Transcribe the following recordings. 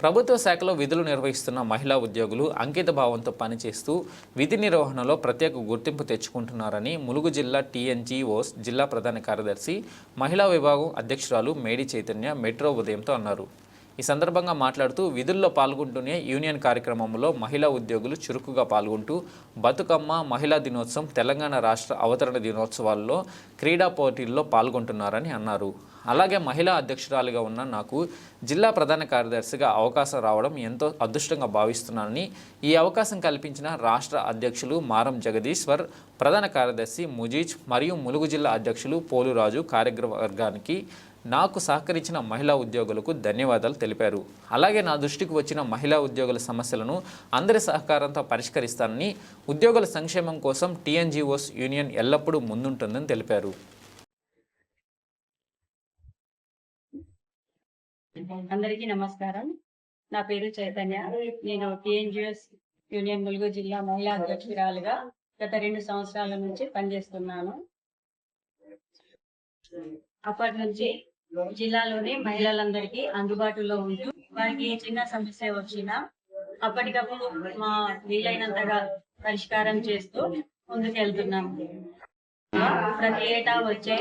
ప్రభుత్వ శాఖలో విధులు నిర్వహిస్తున్న మహిళా ఉద్యోగులు అంకిత భావంతో పనిచేస్తూ విధి నిర్వహణలో ప్రత్యేక గుర్తింపు తెచ్చుకుంటున్నారని ములుగు జిల్లా టీఎన్జీఓస్ జిల్లా ప్రధాన కార్యదర్శి మహిళా విభాగం అధ్యక్షురాలు మేడి చైతన్య మెట్రో ఉదయంతో అన్నారు. ఈ సందర్భంగా మాట్లాడుతూ విధుల్లో పాల్గొంటూనే యూనియన్ కార్యక్రమంలో మహిళా ఉద్యోగులు చురుకుగా పాల్గొంటూ బతుకమ్మ మహిళా దినోత్సవం తెలంగాణ రాష్ట్ర అవతరణ దినోత్సవాల్లో క్రీడా పోటీల్లో పాల్గొంటున్నారని అన్నారు. అలాగే మహిళా అధ్యక్షురాలిగా ఉన్న నాకు జిల్లా ప్రధాన కార్యదర్శిగా అవకాశం రావడం ఎంతో అదృష్టంగా భావిస్తున్నానని ఈ అవకాశం కల్పించిన రాష్ట్ర అధ్యక్షులు మారం జగదీశ్వర్ ప్రధాన కార్యదర్శి ముజీజ్ మరియు ములుగు జిల్లా అధ్యక్షులు పోలురాజు కార్యవర్గానికి నాకు సహకరించిన మహిళా ఉద్యోగులకు ధన్యవాదాలు తెలిపారు. అలాగే నా దృష్టికి వచ్చిన మహిళా ఉద్యోగుల సమస్యలను అందరి సహకారంతో పరిష్కరిస్తానని ఉద్యోగుల సంక్షేమం కోసం టీఎన్జిఓస్ యూనియన్ ఎల్లప్పుడూ ముందుంటుందని తెలిపారు. అందరికీ నమస్కారం. నా పేరు చైతన్య. నేను టిఎన్జిఎస్ యూనియన్ ములుగు జిల్లా మహిళా అధ్యక్షురాలుగా గత రెండు సంవత్సరాల నుంచి పనిచేస్తున్నాను. అప్పటి నుంచి జిల్లాలోని మహిళలందరికీ అందుబాటులో ఉంటూ వారికి ఏ చిన్న సమస్య వచ్చినా అప్పటికప్పుడు మా వీలైనంతగా పరిష్కారం చేస్తూ ముందుకెళ్తున్నాము. ప్రతి ఏటా వచ్చే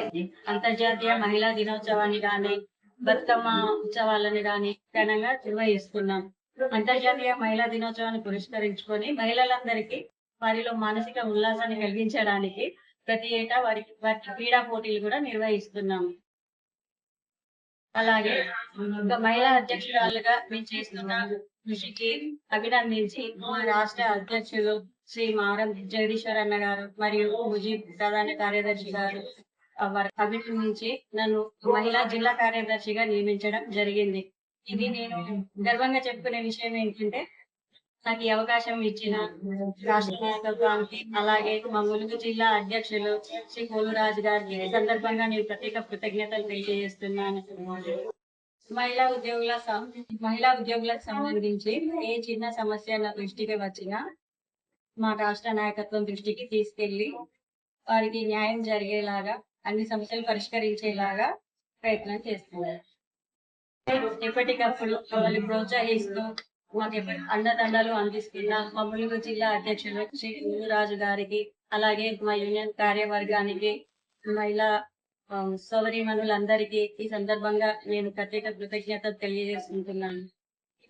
అంతర్జాతీయ మహిళా దినోత్సవాన్ని గాని బతుకమ్మ ఉత్సవాలను గాని ఘనంగా నిర్వహిస్తున్నాం. అంతర్జాతీయ మహిళా దినోత్సవాన్ని పురస్కరించుకొని మహిళలందరికీ వారిలో మానసిక ఉల్లాసాన్ని కలిగించడానికి ప్రతి ఏటా వారికి వారికి క్రీడా పోటీలు కూడా నిర్వహిస్తున్నాము. అలాగే ఒక మహిళా అధ్యక్షురాలుగా మేము చేస్తున్న కృషికి అభినందించి మా రాష్ట్ర అధ్యక్షులు శ్రీ మారం జగదీశ్వర్ అన్న గారు మరియు ముజీబ్ ప్రధాన కార్యదర్శి గారు అభినందించి నన్ను మహిళా జిల్లా కార్యదర్శిగా నియమించడం జరిగింది. ఇది నేను గర్వంగా చెప్పుకునే విషయం ఏంటంటే నాకు ఈ అవకాశం ఇచ్చిన రాష్ట్ర నాయకత్వానికి అలాగే మా ములుగు జిల్లా అధ్యక్షులు శ్రీ పోలురాజు గారికి ఈ సందర్భంగా నేను ప్రత్యేక కృతజ్ఞతలు తెలియజేస్తున్నాను. మహిళా ఉద్యోగుల మహిళా ఉద్యోగులకు సంబంధించి ఏ చిన్న సమస్య నా దృష్టికి వచ్చినా మా రాష్ట్ర నాయకత్వం దృష్టికి తీసుకెళ్ళి వారికి న్యాయం జరిగేలాగా అన్ని సమస్యలు పరిష్కరించేలాగా ప్రయత్నం చేస్తున్నారు ఎప్పటికప్పుడు మమ్మల్ని ప్రోత్సహిస్తూ మాకు అండదండలు అందిస్తున్న మా ములుగు జిల్లా అధ్యక్షులు శ్రీ రాజు గారికి అలాగే మా యూనియన్ కార్యవర్గానికి మహిళా సోదరిమణులందరికీ ఈ సందర్భంగా నేను ప్రత్యేక కృతజ్ఞత తెలియజేసుకుంటున్నాను.